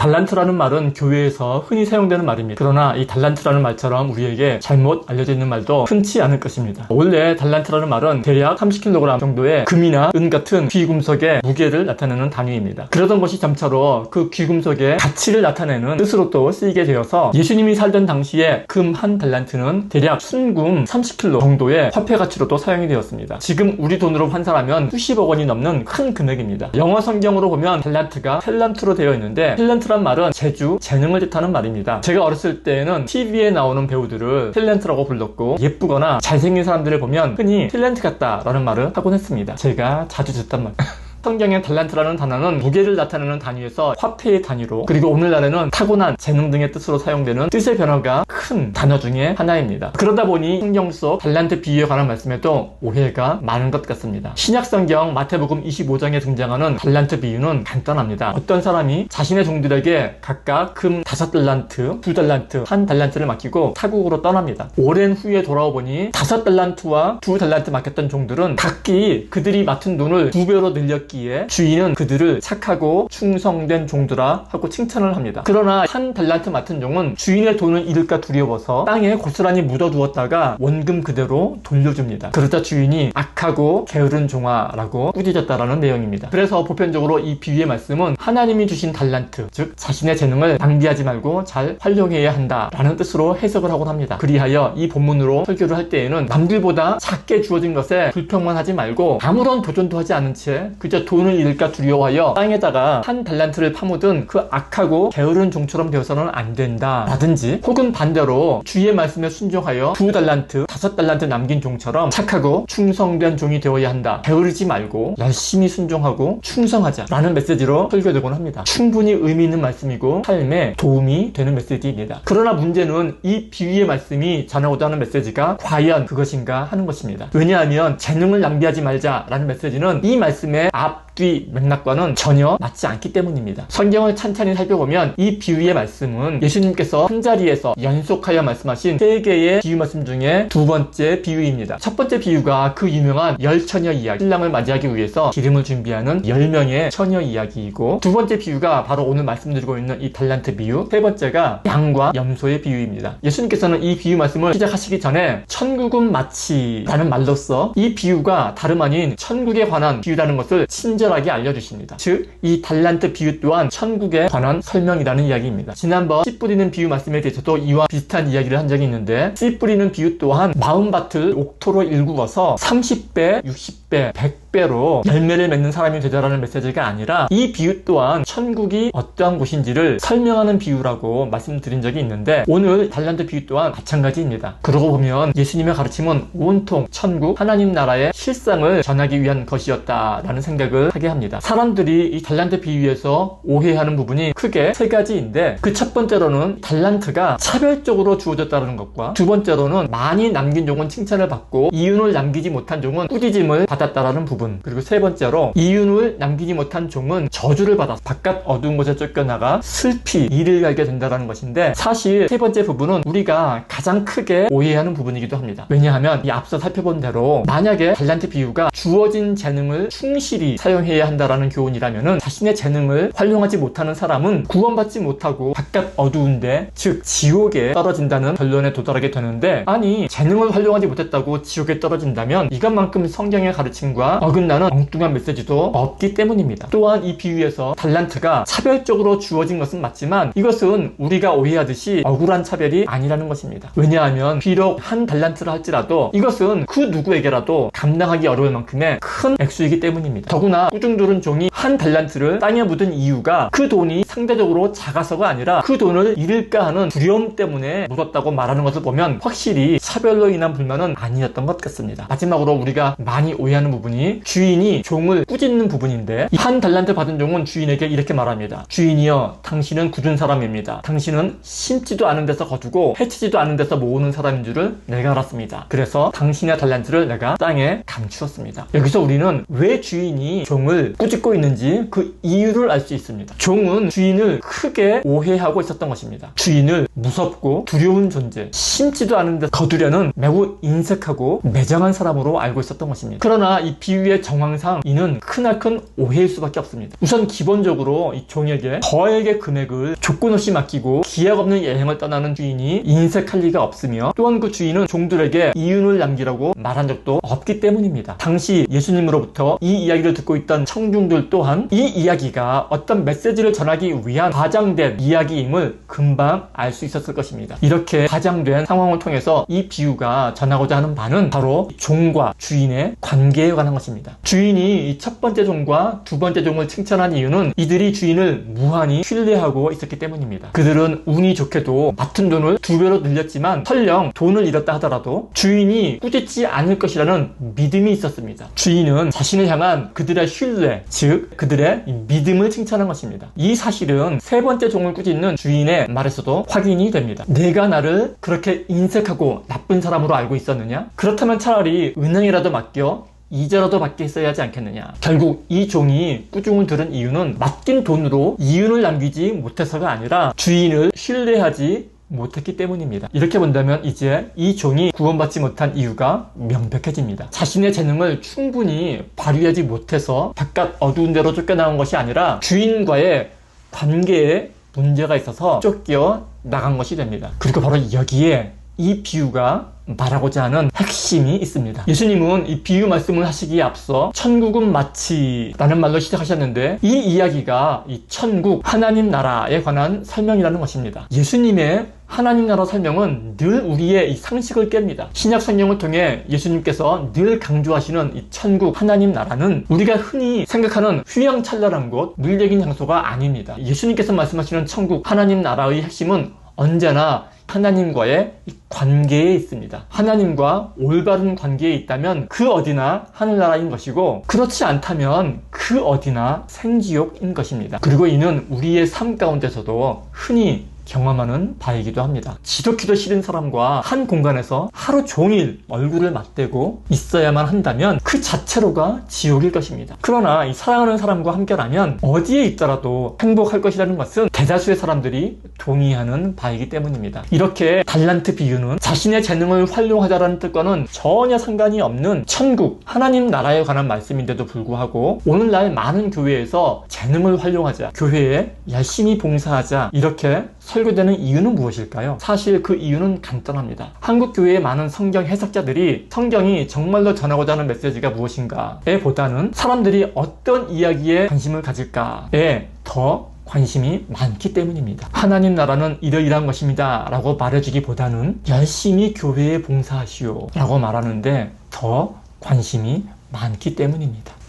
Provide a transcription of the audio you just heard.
달란트라는 말은 교회에서 흔히 사용되는 말입니다. 그러나 이 달란트라는 말처럼 우리에게 잘못 알려져 있는 말도 흔치 않을 것입니다. 원래 달란트라는 말은 대략 30kg 정도의 금이나 은 같은 귀금속의 무게를 나타내는 단위입니다. 그러던 것이 점차로 그 귀금속의 가치를 나타내는 뜻으로 또 쓰이게 되어서 예수님이 살던 당시에 금 한 달란트는 대략 순금 30kg 정도의 화폐 가치로도 사용이 되었습니다. 지금 우리 돈으로 환산하면 수십억 원이 넘는 큰 금액입니다. 영어 성경으로 보면 달란트가 텔란트로 되어 있는데 텔란트 란 말은 재주, 재능을 뜻하는 말입니다. 제가 어렸을 때에는 TV에 나오는 배우들을 텔란트라고 불렀고 예쁘거나 잘생긴 사람들을 보면 흔히 텔란트 같다라는 말을 하곤 했습니다. 제가 자주 듣단 말. 성경의 달란트라는 단어는 무게를 나타내는 단위에서 화폐의 단위로 그리고 오늘날에는 타고난 재능 등의 뜻으로 사용되는 뜻의 변화가 큰 단어 중에 하나입니다. 그러다 보니 성경 속 달란트 비유에 관한 말씀에도 오해가 많은 것 같습니다. 신약 성경 마태복음 25장에 등장하는 달란트 비유는 간단합니다. 어떤 사람이 자신의 종들에게 각각 금 다섯 달란트, 두 달란트, 한 달란트를 맡기고 타국으로 떠납니다. 오랜 후에 돌아오 보니 다섯 달란트와 두 달란트 맡겼던 종들은 각기 그들이 맡은 돈을 두 배로 늘렸 했기에 주인은 그들을 착하고 충성된 종들아 하고 칭찬을 합니다. 그러나 한 달란트 맡은 종은 주인의 돈을 잃을까 두려워서 땅에 고스란히 묻어두었다가 원금 그대로 돌려줍니다. 그러자 주인이 악하고 게으른 종아라고 꾸짖었다라는 내용입니다. 그래서 보편적으로 이 비유의 말씀은 하나님이 주신 달란트, 즉 자신의 재능을 낭비하지 말고 잘 활용해야 한다라는 뜻으로 해석을 하곤 합니다. 그리하여 이 본문으로 설교를 할 때에는 남들보다 작게 주어진 것에 불평만 하지 말고 아무런 도전도 하지 않은 채 그저 돈을 잃을까 두려워하여 땅에다가 한 달란트를 파묻은 그 악하고 게으른 종처럼 되어서는 안 된다 라든지 혹은 반대로 주의 말씀에 순종하여 두 달란트, 다섯 달란트 남긴 종처럼 착하고 충성된 종이 되어야 한다. 게으르지 말고 열심히 순종하고 충성하자 라는 메시지로 설교되곤 합니다. 충분히 의미 있는 말씀이고 삶에 도움이 되는 메시지입니다. 그러나 문제는 이 비유의 말씀이 전하고자 하는 메시지가 과연 그것인가 하는 것입니다. 왜냐하면 재능을 낭비하지 말자라는 메시지는 이 말씀의 앞 up 앞뒤 맥락과는 전혀 맞지 않기 때문입니다. 성경을 찬찬히 살펴보면 이 비유의 말씀은 예수님께서 한 자리에서 연속하여 말씀하신 세 개의 비유 말씀 중에 두 번째 비유입니다. 첫 번째 비유가 그 유명한 열 처녀 이야기, 신랑을 맞이하기 위해서 기름을 준비하는 열 명의 처녀 이야기이고 두 번째 비유가 바로 오늘 말씀드리고 있는 이 달란트 비유, 세 번째가 양과 염소의 비유입니다. 예수님께서는 이 비유 말씀을 시작하시기 전에 천국은 마치라는 말로써 이 비유가 다름 아닌 천국에 관한 비유라는 것을 친 절하게 알려주십니다. 즉, 이 달란트 비유 또한 천국에 관한 설명이라는 이야기입니다. 지난번 씨 뿌리는 비유 말씀에 대해서도 이와 비슷한 이야기를 한 적이 있는데 씨 뿌리는 비유 또한 마음밭을 옥토로 일구어서 30배, 60배, 100배 로 열매를 맺는 사람이 되자라는 메시지가 아니라 이 비유 또한 천국이 어떠한 곳인지를 설명하는 비유라고 말씀드린 적이 있는데 오늘 달란트 비유 또한 마찬가지입니다. 그러고 보면 예수님의 가르침은 온통 천국 하나님 나라의 실상을 전하기 위한 것이었다라는 생각을 하게 합니다. 사람들이 이 달란트 비유에서 오해하는 부분이 크게 세 가지인데 그 첫 번째로는 달란트가 차별적으로 주어졌다는 것과 두 번째로는 많이 남긴 종은 칭찬을 받고 이윤을 남기지 못한 종은 꾸짖음을 받았다라는 부분 그리고 세 번째로 이윤을 남기지 못한 종은 저주를 받아서 바깥 어두운 곳에 쫓겨나가 슬피 이를 갈게 된다는 것인데 사실 세 번째 부분은 우리가 가장 크게 오해하는 부분이기도 합니다. 왜냐하면 이 앞서 살펴본 대로 만약에 달란트 비유가 주어진 재능을 충실히 사용해야 한다라는 교훈이라면 자신의 재능을 활용하지 못하는 사람은 구원받지 못하고 바깥 어두운데 즉 지옥에 떨어진다는 결론에 도달하게 되는데 아니 재능을 활용하지 못했다고 지옥에 떨어진다면 이것만큼 성경의 가르침과 어긋나는 엉뚱한 메시지도 없기 때문입니다. 또한 이 비유에서 달란트가 차별적으로 주어진 것은 맞지만 이것은 우리가 오해하듯이 억울한 차별이 아니라는 것입니다. 왜냐하면 비록 한 달란트를 할지라도 이것은 그 누구에게라도 감당하기 어려울 만큼의 큰 액수이기 때문입니다. 더구나 꾸중들은 종이 한 달란트를 땅에 묻은 이유가 그 돈이 상대적으로 작아서가 아니라 그 돈을 잃을까 하는 두려움 때문에 묻었다고 말하는 것을 보면 확실히 차별로 인한 불만은 아니었던 것 같습니다. 마지막으로 우리가 많이 오해하는 부분이 주인이 종을 꾸짖는 부분인데 한 달란트 받은 종은 주인에게 이렇게 말합니다. 주인이여 당신은 굳은 사람입니다. 당신은 심지도 않은 데서 거두고 해치지도 않은 데서 모으는 사람인 줄을 내가 알았습니다. 그래서 당신의 달란트를 내가 땅에 감추었습니다. 여기서 우리는 왜 주인이 종을 꾸짖고 있는지 그 이유를 알 수 있습니다. 종은 주인을 크게 오해하고 있었던 것입니다. 주인을 무섭고 두려운 존재, 심지도 않은 데 거두려는 매우 인색하고 매정한 사람으로 알고 있었던 것입니다. 그러나 이 비유의 비유의 정황상 이는 크나큰 오해일 수밖에 없습니다. 우선 기본적으로 이 종에게 거액의 금액을 조건 없이 맡기고 기약 없는 여행을 떠나는 주인이 인색할 리가 없으며 또한 그 주인은 종들에게 이윤을 남기라고 말한 적도 없기 때문입니다. 당시 예수님으로부터 이 이야기를 듣고 있던 청중들 또한 이 이야기가 어떤 메시지를 전하기 위한 과장된 이야기임을 금방 알 수 있었을 것입니다. 이렇게 과장된 상황을 통해서 이 비유가 전하고자 하는 바는 바로 종과 주인의 관계에 관한 것입니다. 주인이 첫 번째 종과 두 번째 종을 칭찬한 이유는 이들이 주인을 무한히 신뢰하고 있었기 때문입니다. 그들은 운이 좋게도 맡은 돈을 두 배로 늘렸지만 설령 돈을 잃었다 하더라도 주인이 꾸짖지 않을 것이라는 믿음이 있었습니다. 주인은 자신을 향한 그들의 신뢰, 즉 그들의 믿음을 칭찬한 것입니다. 이 사실은 세 번째 종을 꾸짖는 주인의 말에서도 확인이 됩니다. 내가 나를 그렇게 인색하고 나쁜 사람으로 알고 있었느냐? 그렇다면 차라리 은행이라도 맡겨 이자라도 받게 했어야 하지 않겠느냐. 결국 이 종이 꾸중을 들은 이유는 맡긴 돈으로 이윤을 남기지 못해서가 아니라 주인을 신뢰하지 못했기 때문입니다. 이렇게 본다면 이제 이 종이 구원받지 못한 이유가 명백해집니다. 자신의 재능을 충분히 발휘하지 못해서 바깥 어두운 데로 쫓겨나온 것이 아니라 주인과의 관계에 문제가 있어서 쫓겨 나간 것이 됩니다. 그리고 바로 여기에 이 비유가 말하고자 하는 핵심이 있습니다. 예수님은 이 비유 말씀을 하시기에 앞서 천국은 마치라는 말로 시작하셨는데 이 이야기가 이 천국 하나님 나라에 관한 설명이라는 것입니다. 예수님의 하나님 나라 설명은 늘 우리의 이 상식을 깹니다. 신약 성경을 통해 예수님께서 늘 강조하시는 이 천국 하나님 나라는 우리가 흔히 생각하는 휘황찬란한 곳, 물적인 장소가 아닙니다. 예수님께서 말씀하시는 천국 하나님 나라의 핵심은 언제나 하나님과의 관계에 있습니다. 하나님과 올바른 관계에 있다면 그 어디나 하늘나라인 것이고 그렇지 않다면 그 어디나 생지옥인 것입니다. 그리고 이는 우리의 삶 가운데서도 흔히 경험하는 바이기도 합니다. 지독히도 싫은 사람과 한 공간에서 하루 종일 얼굴을 맞대고 있어야만 한다면 그 자체로가 지옥일 것입니다. 그러나 이 사랑하는 사람과 함께라면 어디에 있더라도 행복할 것이라는 것은 대다수의 사람들이 동의하는 바이기 때문입니다. 이렇게 달란트 비유는 자신의 재능을 활용하자라는 뜻과는 전혀 상관이 없는 천국, 하나님 나라에 관한 말씀인데도 불구하고 오늘날 많은 교회에서 재능을 활용하자, 교회에 열심히 봉사하자 이렇게 설교되는 이유는 무엇일까요? 사실 그 이유는 간단합니다. 한국 교회의 많은 성경 해석자들이 성경이 정말로 전하고자 하는 메시지가 무엇인가에 보다는 사람들이 어떤 이야기에 관심을 가질까에 더 관심이 많기 때문입니다. 하나님 나라는 이러이러한 것입니다. 라고 말해주기보다는 열심히 교회에 봉사하시오. 라고 말하는데 더 관심이 많기 때문입니다.